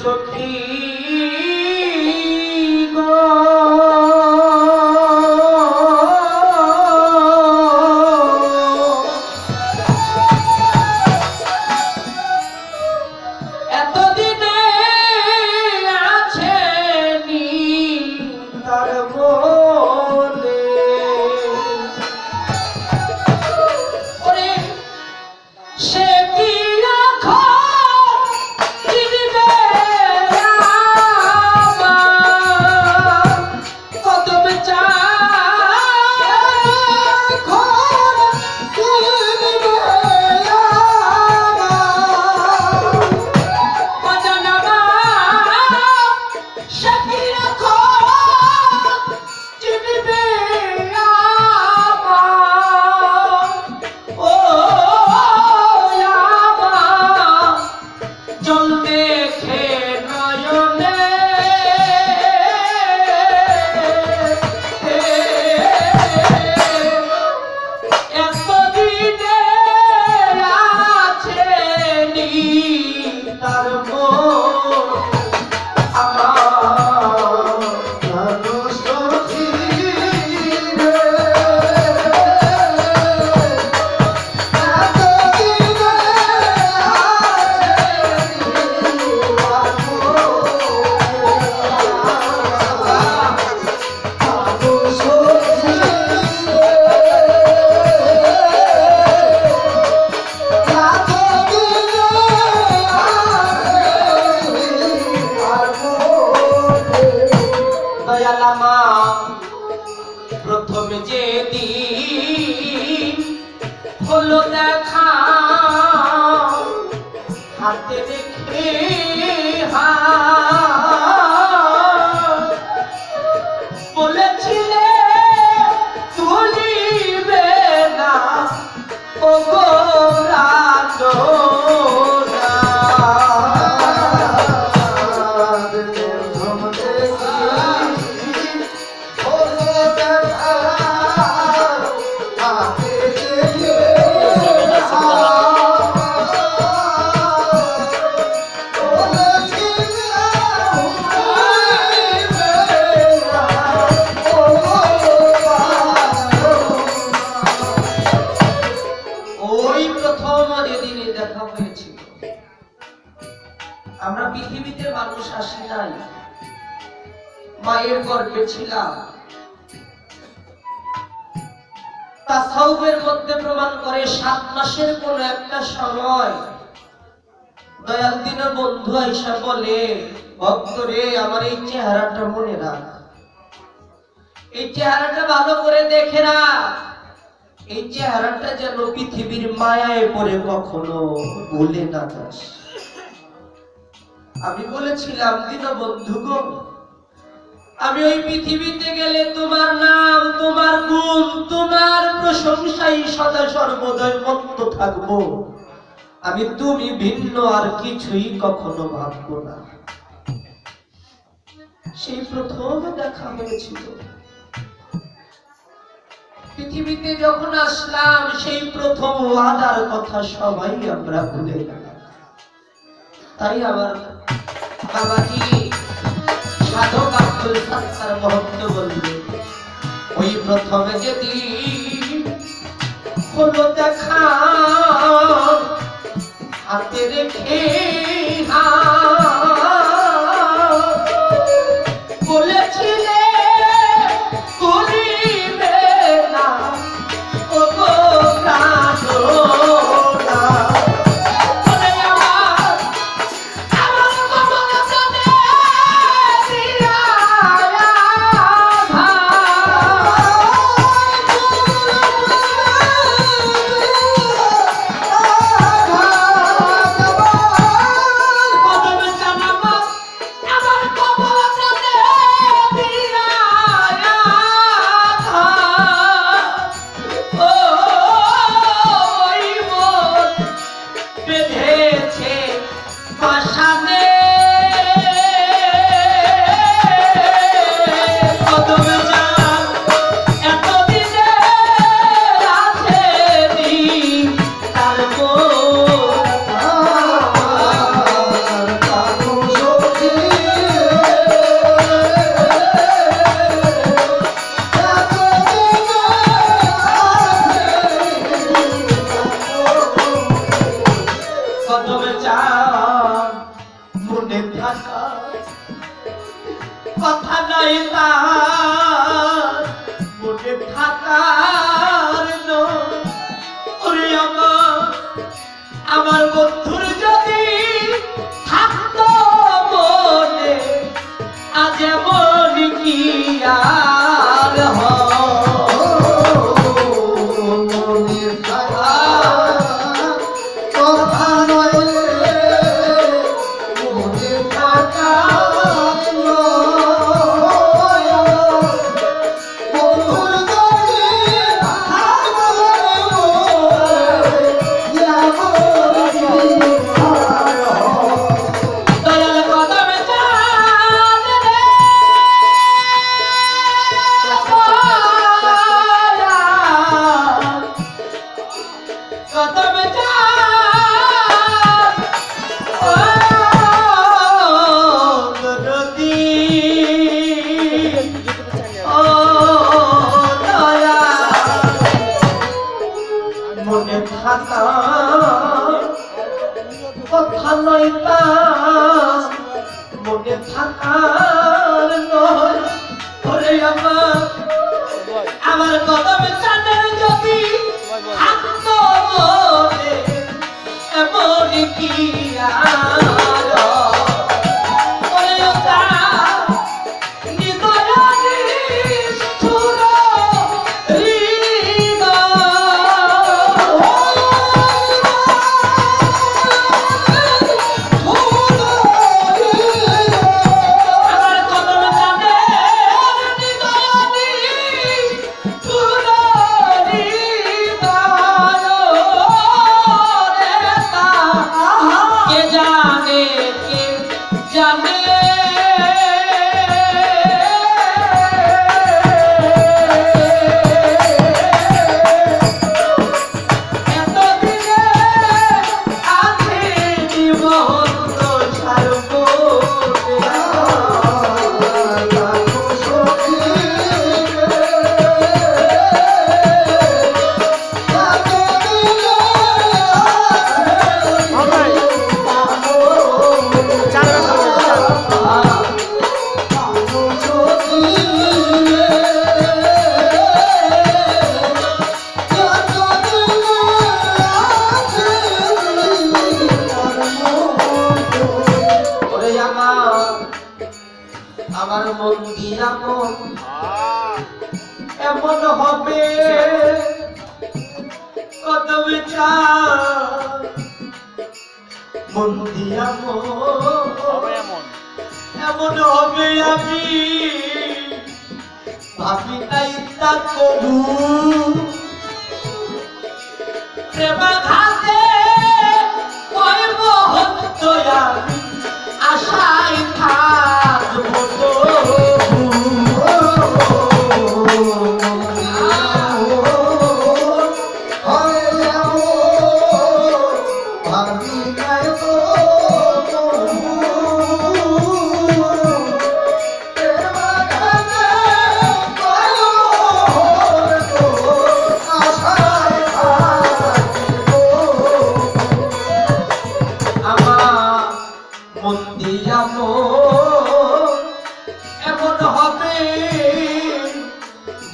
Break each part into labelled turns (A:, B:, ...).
A: সখী দয়ালামা প্রথম যে দিন হলো দেখা হাতে দেখে হাত মায়ের গর্ভে ছিলাম তাসাউফের মধ্যে প্রমাণ করে সাত মাসের কোন একটা সময় দয়াল দিন বন্ধু আইসা বলে ভক্ত রে আমার এই চেহারাটা মনে রাখ। এই চেহারাটা ভালো করে দেখে রাখ এই চেহারাটা যেন পৃথিবীর মায়ায় পড়ে কখনো ভুলে না আমি বলেছিলাম দীনবন্ধু গো আমি ওই পৃথিবীতে গেলে তোমার নাম, তোমার গুণ, তোমার প্রশংসাই সদা সর্বদয় মত্ত থাকব। আমি তুমি ভিন্ন আর কিছুই কখনো ভাববো না। সেই প্রথম দেখা হয়েছিল। পৃথিবীতে যখন আসলাম, সেই প্রথম ওয়াদার কথা সবাই আমরা ভুলে গেলাম। তাই আমার বাবাজি, সাধক মহত্ব বলবে। ওই প্রথমে যদি হলো দেখা হাতে রেখে থাকা নয় পাস। মনে থাকার নয় ধরে আমার। আমার কদমে চাঁদের যদি এমন কি আর? এমন। হবে আমি। ভাবি নাই তা কবু প্রেমাঘাত মন দিয়া এমন হবে।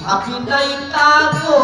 A: ভাবি নাই তা তো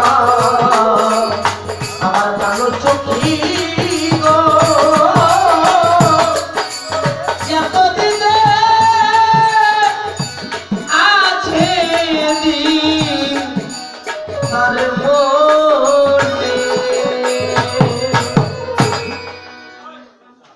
A: 아.